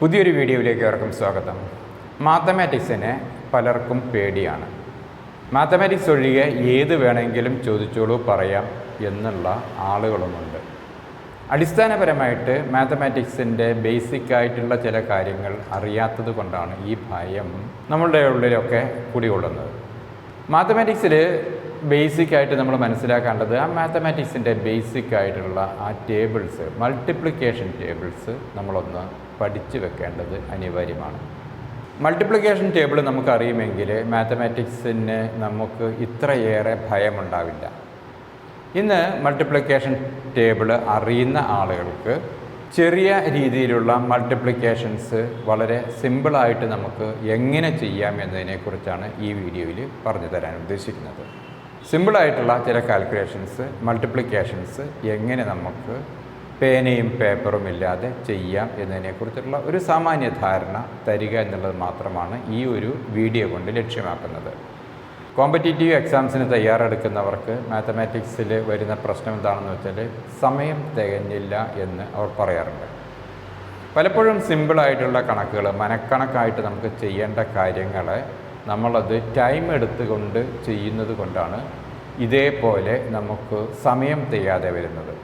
പുതിയൊരു വീഡിയോയിലേക്ക് ഏവർക്കും സ്വാഗതം. മാത്തമാറ്റിക്സിനെ പലർക്കും പേടിയാണ്. മാത്തമാറ്റിക്സ് ഒഴികെ ഏത് വേണമെങ്കിലും ചോദിച്ചോളൂ പറയാം എന്നുള്ള ആളുകളുമുണ്ട്. അടിസ്ഥാനപരമായിട്ട് മാത്തമാറ്റിക്സിന്റെ ബേസിക് ആയിട്ടുള്ള ചില കാര്യങ്ങൾ അറിയാത്തത് കൊണ്ടാണ് ഈ ഭയം നമ്മളുടെ ഉള്ളിലൊക്കെ കുടികൊള്ളുന്നത്. മാത്തമാറ്റിക്സിൽ ബേസിക് ആയിട്ട് നമ്മൾ മനസ്സിലാക്കേണ്ടത് ആ മാത്തമാറ്റിക്സിന്റെ ബേസിക് ആയിട്ടുള്ള ആ ടേബിൾസ് മൾട്ടിപ്ലിക്കേഷൻ ടേബിൾസ് നമ്മളൊന്ന് പഠിച്ചു വെക്കേണ്ടത് അനിവാര്യമാണ്. മൾട്ടിപ്ലിക്കേഷൻ ടേബിൾ നമുക്കറിയുമെങ്കിൽ മാത്തമാറ്റിക്സിന് നമുക്ക് ഇത്രയേറെ ഭയമുണ്ടാവില്ല. ഇന്ന് മൾട്ടിപ്ലിക്കേഷൻ ടേബിൾ അറിയുന്ന ആളുകൾക്ക് ചെറിയ രീതിയിലുള്ള മൾട്ടിപ്ലിക്കേഷൻസ് വളരെ സിമ്പിളായിട്ട് നമുക്ക് എങ്ങനെ ചെയ്യാം എന്നതിനെക്കുറിച്ചാണ് ഈ വീഡിയോയിൽ പറഞ്ഞു തരാൻ ഉദ്ദേശിക്കുന്നത്. സിമ്പിളായിട്ടുള്ള ചില കാൽക്കുലേഷൻസ് മൾട്ടിപ്ലിക്കേഷൻസ് എങ്ങനെ നമുക്ക് പേനയും പേപ്പറും ഇല്ലാതെ ചെയ്യാം എന്നതിനെക്കുറിച്ചുള്ള ഒരു സാമാന്യ ധാരണ തരിക എന്നുള്ളത് മാത്രമാണ് ഈ ഒരു വീഡിയോ കൊണ്ട് ലക്ഷ്യമാക്കുന്നത്. കോമ്പറ്റേറ്റീവ് എക്സാംസിന് തയ്യാറെടുക്കുന്നവർക്ക് മാത്തമാറ്റിക്സിൽ വരുന്ന പ്രശ്നം എന്താണെന്ന് വെച്ചാൽ സമയം തികഞ്ഞില്ല എന്ന് അവർ പറയാറുണ്ട്. പലപ്പോഴും സിമ്പിളായിട്ടുള്ള കണക്കുകൾ മനക്കണക്കായിട്ട് നമുക്ക് ചെയ്യേണ്ട കാര്യങ്ങളെ നമ്മളത് ടൈം എടുത്തുകൊണ്ട് ചെയ്യുന്നത് കൊണ്ടാണ് ഇതേപോലെ നമുക്ക് സമയം തികയാതെ വരുന്നത്.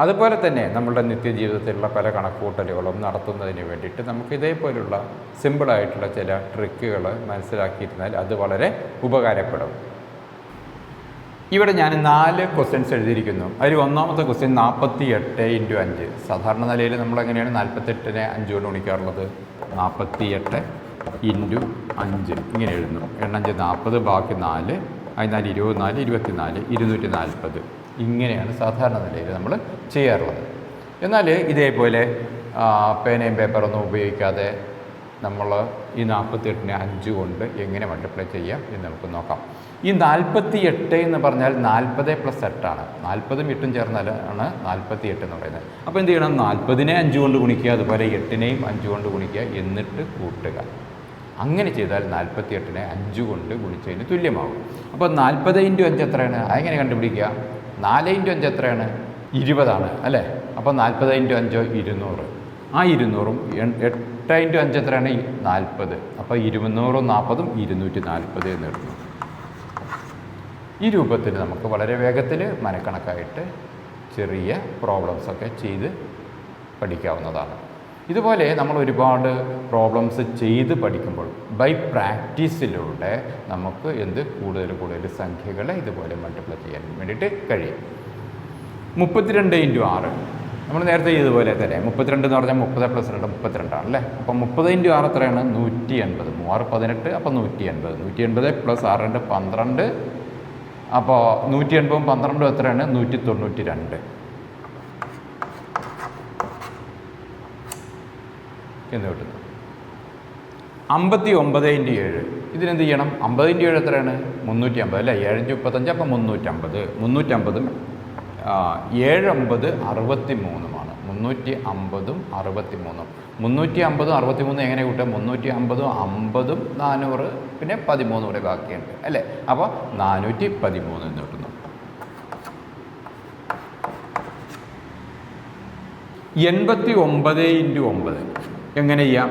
അതുപോലെ തന്നെ നമ്മുടെ നിത്യജീവിതത്തിലുള്ള പല കണക്കുകൂട്ടലുകളും നടത്തുന്നതിന് വേണ്ടിയിട്ട് നമുക്ക് ഇതേപോലുള്ള സിമ്പിളായിട്ടുള്ള ചില ട്രിക്കുകൾ മനസ്സിലാക്കിയിരുന്നാൽ അത് വളരെ ഉപകാരപ്പെടും. ഇവിടെ ഞാൻ നാല് ക്വസ്റ്റ്യൻസ് എഴുതിയിരിക്കുന്നു. അതിൽ ഒന്നാമത്തെ ക്വസ്റ്റ്യൻ നാൽപ്പത്തി എട്ട് ഇന്റു അഞ്ച്. സാധാരണ നിലയിൽ നമ്മളെങ്ങനെയാണ് നാൽപ്പത്തെട്ടിനെ അഞ്ച് കൊണ്ട് ഗുണിക്കാറുള്ളത്? നാൽപ്പത്തി എട്ട് ഇന്റു അഞ്ച്. ഇങ്ങനെ എഴുതുന്നു. എണ്ണഞ്ച് നാൽപ്പത് ബാക്കി നാല് അതിനാല് ഇരുപത്തിനാല് ഇരുപത്തിനാല് ഇരുന്നൂറ്റി നാൽപ്പത് ഇങ്ങനെയാണ് സാധാരണ നിലയിൽ നമ്മൾ ചെയ്യാറുള്ളത്. എന്നാൽ ഇതേപോലെ പേനയും പേപ്പറൊന്നും ഉപയോഗിക്കാതെ നമ്മൾ ഈ നാൽപ്പത്തിയെട്ടിനെ അഞ്ച് കൊണ്ട് എങ്ങനെ മൾട്ടിപ്ലൈ ചെയ്യാം എന്ന് നമുക്ക് നോക്കാം. ഈ നാൽപ്പത്തി എട്ട് എന്ന് പറഞ്ഞാൽ നാൽപ്പത് പ്ലസ് എട്ടാണ് നാൽപ്പതും എട്ടും ചേർന്നാൽ ആണ് നാൽപ്പത്തി എട്ട് എന്ന് പറയുന്നത്. അപ്പോൾ എന്ത് ചെയ്യണം? നാൽപ്പതിനെ അഞ്ച് കൊണ്ട് ഗുണിക്കുക അതുപോലെ എട്ടിനെയും അഞ്ച് കൊണ്ട് ഗുണിക്കുക എന്നിട്ട് കൂട്ടുക. അങ്ങനെ ചെയ്താൽ നാൽപ്പത്തി എട്ടിനെ അഞ്ച് കൊണ്ട് ഗുണിച്ചതിന് തുല്യമാകും. അപ്പോൾ നാൽപ്പത് ഇന്റു അഞ്ച് എത്രയാണ്? അതെങ്ങനെ കണ്ടുപിടിക്കുക? നാല് ഇന്റു അഞ്ച് എത്രയാണ്? ഇരുപതാണ് അല്ലേ? അപ്പോൾ നാൽപ്പത് ഇന്റു അഞ്ചോ ഇരുന്നൂറ്. ആ ഇരുന്നൂറും എട്ട് ഇന്റു അഞ്ച് എത്രയാണ്? നാൽപ്പത്. അപ്പോൾ ഇരുന്നൂറും നാൽപ്പതും ഇരുന്നൂറ്റി നാൽപ്പത് എന്ന് കിട്ടുന്നു ഈ രൂപത്തിൽ നമുക്ക് വളരെ വേഗത്തിൽ മനക്കണക്കായിട്ട് ചെറിയ പ്രോബ്ലംസൊക്കെ ചെയ്ത് പഠിക്കാവുന്നതാണ്. ഇതുപോലെ നമ്മൾ ഒരുപാട് പ്രോബ്ലംസ് ചെയ്ത് പഠിക്കുമ്പോൾ ബൈ പ്രാക്ടീസിലൂടെ നമുക്ക് എന്ത് കൂടുതൽ കൂടുതൽ സംഖ്യകളെ ഇതുപോലെ മൾട്ടിപ്ലൈ ചെയ്യാൻ വേണ്ടിയിട്ട് കഴിയും. മുപ്പത്തിരണ്ട് ഇന്റു ആറ്. നമ്മൾ നേരത്തെ ഇതുപോലെ തന്നെ മുപ്പത്തിരണ്ട് എന്ന് പറഞ്ഞാൽ മുപ്പത് പ്ലസ് രണ്ട് മുപ്പത്തിരണ്ടാണ് അല്ലേ? അപ്പം മുപ്പത് ഇന്റു ആറ് എത്രയാണ്? നൂറ്റി എൺപത് മൂവാറ് പതിനെട്ട് അപ്പം നൂറ്റി എൺപത് നൂറ്റി എൺപത് പ്ലസ് ആറ് രണ്ട് പന്ത്രണ്ട്. അപ്പോൾ നൂറ്റി എൺപതും പന്ത്രണ്ടും എത്രയാണ്? നൂറ്റി തൊണ്ണൂറ്റി രണ്ട് എന്ന് കിട്ടുന്നു. അമ്പത്തി ഒമ്പത് ഇന്റു ഏഴ്. ഇതിനെന്ത് ചെയ്യണം? അമ്പത് ഇന്റു ഏഴ് എത്രയാണ്? മുന്നൂറ്റി അമ്പത് അല്ലേ ഏഴഞ്ച് മുപ്പത്തഞ്ച് അപ്പം മുന്നൂറ്റമ്പത്. മുന്നൂറ്റമ്പതും ഏഴമ്പത് അറുപത്തി മൂന്നുമാണ് മുന്നൂറ്റി അമ്പതും അറുപത്തി മൂന്നും മുന്നൂറ്റി അമ്പതും അറുപത്തി മൂന്നും എങ്ങനെ കൂട്ടുക? മുന്നൂറ്റി അമ്പതും അമ്പതും നാനൂറ് പിന്നെ പതിമൂന്ന് കൂടെ ബാക്കിയുണ്ട് അല്ലേ? അപ്പോൾ നാനൂറ്റി പതിമൂന്ന് എന്ന് കിട്ടുന്നു. എൺപത്തി ഒമ്പത് ഇന്റു ഒമ്പത്. എങ്ങനെ ചെയ്യാം?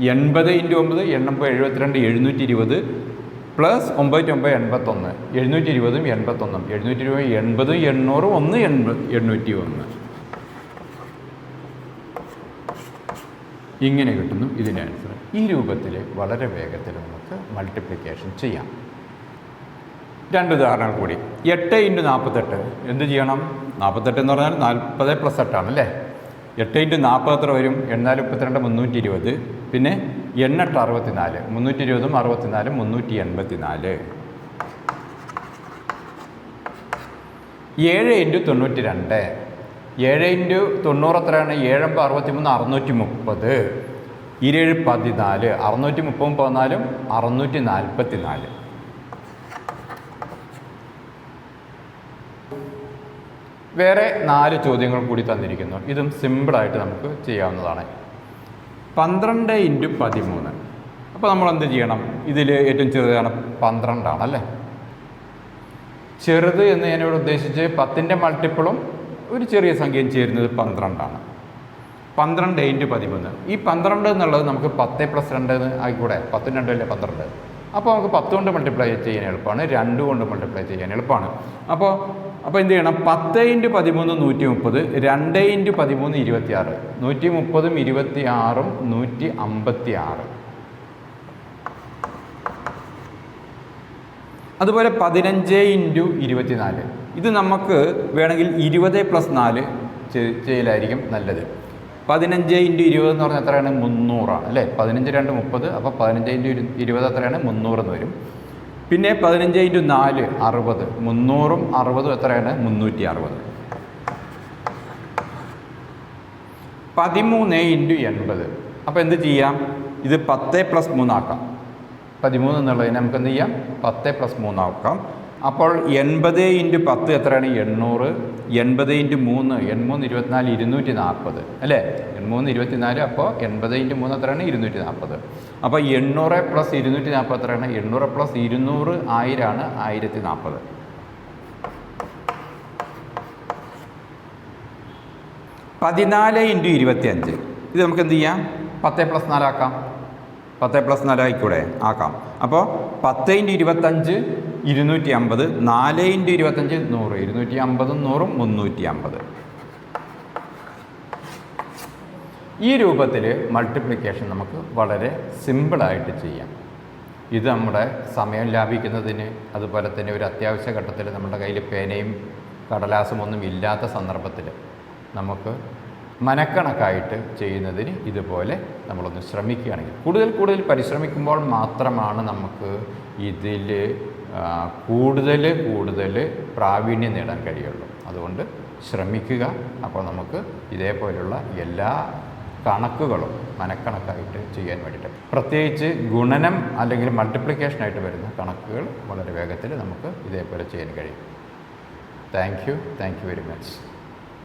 എൺപത് ഇന്റു ഒമ്പത് എണ്ണമ്പത് എഴുപത്തിരണ്ട് എഴുന്നൂറ്റി ഇരുപത് പ്ലസ് ഒമ്പത് ഒമ്പത് എൺപത്തൊന്ന്. എഴുന്നൂറ്റി ഇരുപതും എൺപത്തൊന്നും. എഴുന്നൂറ്റി ഇരുപത് എൺപതും എണ്ണൂറും ഒന്ന് എൺപത് എണ്ണൂറ്റി ഒന്ന് ഇങ്ങനെ കിട്ടുന്നു ഇതിന്റെ ആൻസർ. ഈ രൂപത്തിൽ വളരെ വേഗത്തിൽ നമുക്ക് മൾട്ടിപ്ലിക്കേഷൻ ചെയ്യാം. രണ്ട് ഉദാഹരണങ്ങൾ കൂടി. എട്ട് ഇന്റു നാൽപ്പത്തെട്ട്. എന്ത് ചെയ്യണം? നാൽപ്പത്തെട്ട് എന്ന് പറഞ്ഞാൽ നാൽപ്പത് പ്ലസ് എട്ടാണ് അല്ലേ? എട്ട് ഇന്റു നാൽപ്പത് എത്ര വരും? എണ്ണാൽ മുപ്പത്തിരണ്ട് മുന്നൂറ്റി ഇരുപത് പിന്നെ എണ്ണെട്ട് അറുപത്തിനാല് മുന്നൂറ്റി ഇരുപതും അറുപത്തിനാലും മുന്നൂറ്റി എൺപത്തി നാല് ഏഴ് ഇന്റു തൊണ്ണൂറ്റി രണ്ട് ഏഴ് ഇന്റു തൊണ്ണൂറ് എത്രയാണ്? ഏഴമ്പത് അറുപത്തി മൂന്ന് അറുന്നൂറ്റി മുപ്പത് ഇരുപത് പതിനാല്. അറുന്നൂറ്റി മുപ്പതും പതിനാലും അറുന്നൂറ്റി നാൽപ്പത്തി നാല് വേറെ നാല് ചോദ്യങ്ങൾ കൂടി തന്നിരിക്കുന്നു. ഇതും സിമ്പിളായിട്ട് നമുക്ക് ചെയ്യാവുന്നതാണ്. പന്ത്രണ്ട് ഇന്റു പതിമൂന്ന്. അപ്പോൾ നമ്മൾ എന്ത് ചെയ്യണം? ഇതിൽ ഏറ്റവും ചെറുതാണ് പന്ത്രണ്ടാണ് അല്ലേ? ചെറുത് എന്ന് ഞാനിവിടെ ഉദ്ദേശിച്ച് പത്തിന്റെ മൾട്ടിപ്പിളും ഒരു ചെറിയ സംഖ്യയും ചേരുന്നത് പന്ത്രണ്ടാണ്. പന്ത്രണ്ട് ഇന്റു പതിമൂന്ന്. ഈ പന്ത്രണ്ട് എന്നുള്ളത് നമുക്ക് പത്ത് പ്ലസ് രണ്ട് ആയിക്കൂടെ? പത്തും രണ്ടും അല്ലേ പന്ത്രണ്ട്? അപ്പോൾ നമുക്ക് പത്ത് കൊണ്ട് മൾട്ടിപ്ലൈ ചെയ്യാൻ എളുപ്പമാണ്. രണ്ട് കൊണ്ട് മൾട്ടിപ്ലൈ ചെയ്യാൻ എളുപ്പമാണ്. അപ്പോൾ അപ്പോൾ എന്ത് ചെയ്യണം? പത്ത് ഇന്റു പതിമൂന്ന് നൂറ്റി മുപ്പത് രണ്ട് ഇന്റു പതിമൂന്ന് ഇരുപത്തി ആറ് നൂറ്റി മുപ്പതും ഇരുപത്തി ആറും നൂറ്റി അമ്പത്തി ആറ് അതുപോലെ പതിനഞ്ച് ഇന്റു ഇരുപത്തിനാല്. ഇത് നമുക്ക് വേണമെങ്കിൽ ഇരുപത് പ്ലസ് നാല് ചെയ്യലായിരിക്കും നല്ലത്. പതിനഞ്ച് ഇന്റു ഇരുപത് എന്ന് പറഞ്ഞാൽ എത്രയാണ്? മുന്നൂറാണ് അല്ലേ? പതിനഞ്ച് രണ്ട് മുപ്പത് അപ്പോൾ പതിനഞ്ച് ഇന്റു ഇരു ഇരുപത് എത്രയാണ്? മുന്നൂറെന്ന് വരും. പിന്നെ പതിനഞ്ച് ഇന്റു നാല് അറുപത്. മുന്നൂറും അറുപതും എത്രയാണ്? മുന്നൂറ്റി അറുപത് പതിമൂന്ന് ഇന്റു എൺപത്. അപ്പോൾ എന്ത് ചെയ്യാം? ഇത് പത്ത് പ്ലസ് മൂന്നാക്കാം പതിമൂന്ന് എന്നുള്ളതിന് നമുക്ക് എന്ത് ചെയ്യാം? പത്ത് പ്ലസ് മൂന്നാക്കാം അപ്പോൾ എൺപത് ഇന്റു പത്ത് എത്രയാണ്? എണ്ണൂറ്. എൺപത് ഇന്റു മൂന്ന് എൺമൂന്ന് ഇരുപത്തിനാല് ഇരുന്നൂറ്റി നാൽപ്പത് അല്ലേ? എൺമൂന്ന് ഇരുപത്തിനാല് അപ്പോൾ എൺപത് ഇന്റു മൂന്ന് എത്രയാണ്? ഇരുന്നൂറ്റി നാൽപ്പത് അപ്പോൾ എണ്ണൂറ് പ്ലസ് ഇരുന്നൂറ്റി നാൽപ്പത് എത്രയാണ്? എണ്ണൂറ് പ്ലസ് ഇരുന്നൂറ് ആയിരമാണ് ആയിരത്തി നാൽപ്പത് പതിനാല് ഇന്റു ഇരുപത്തിയഞ്ച്. ഇത് നമുക്ക് എന്ത് ചെയ്യാം? പത്ത് പ്ലസ് നാലാക്കാം പത്ത് പ്ലസ് നാലായിക്കൂടെ ആക്കാം. അപ്പോൾ പത്ത് ഇന്റു ഇരുപത്തഞ്ച് ഇരുന്നൂറ്റി അമ്പത് നാല് ഇന്റു ഇരുപത്തഞ്ച് നൂറ്. ഇരുന്നൂറ്റി അമ്പതും നൂറും മുന്നൂറ്റി അമ്പത് ഈ രൂപത്തിൽ മൾട്ടിപ്ലിക്കേഷൻ നമുക്ക് വളരെ സിമ്പിളായിട്ട് ചെയ്യാം. ഇത് നമ്മുടെ സമയം ലാഭിക്കുന്നതിന് അതുപോലെ തന്നെ ഒരു അത്യാവശ്യ ഘട്ടത്തിൽ നമ്മുടെ കയ്യിൽ പേനയും കടലാസും ഒന്നും ഇല്ലാത്ത സന്ദർഭത്തിൽ നമുക്ക് മനക്കണക്കായിട്ട് ചെയ്യുന്നതിന് ഇതുപോലെ നമ്മളൊന്ന് ശ്രമിക്കുകയാണെങ്കിൽ കൂടുതൽ കൂടുതൽ പരിശ്രമിക്കുമ്പോൾ മാത്രമാണ് നമുക്ക് ഇതിൽ കൂടുതൽ കൂടുതൽ പ്രാവീണ്യം നേടാൻ കഴിയുള്ളൂ. അതുകൊണ്ട് ശ്രമിക്കുക. അപ്പോൾ നമുക്ക് ഇതേപോലുള്ള എല്ലാ കണക്കുകളും മനക്കണക്കായിട്ട് ചെയ്യാൻ വേണ്ടിയിട്ട്. പ്രത്യേകിച്ച് ഗുണനം അല്ലെങ്കിൽ മൾട്ടിപ്ലിക്കേഷനായിട്ട് വരുന്ന കണക്കുകൾ വളരെ വേഗത്തിൽ നമുക്ക് ഇതേപോലെ ചെയ്യാൻ കഴിയും. Thank you thank you very much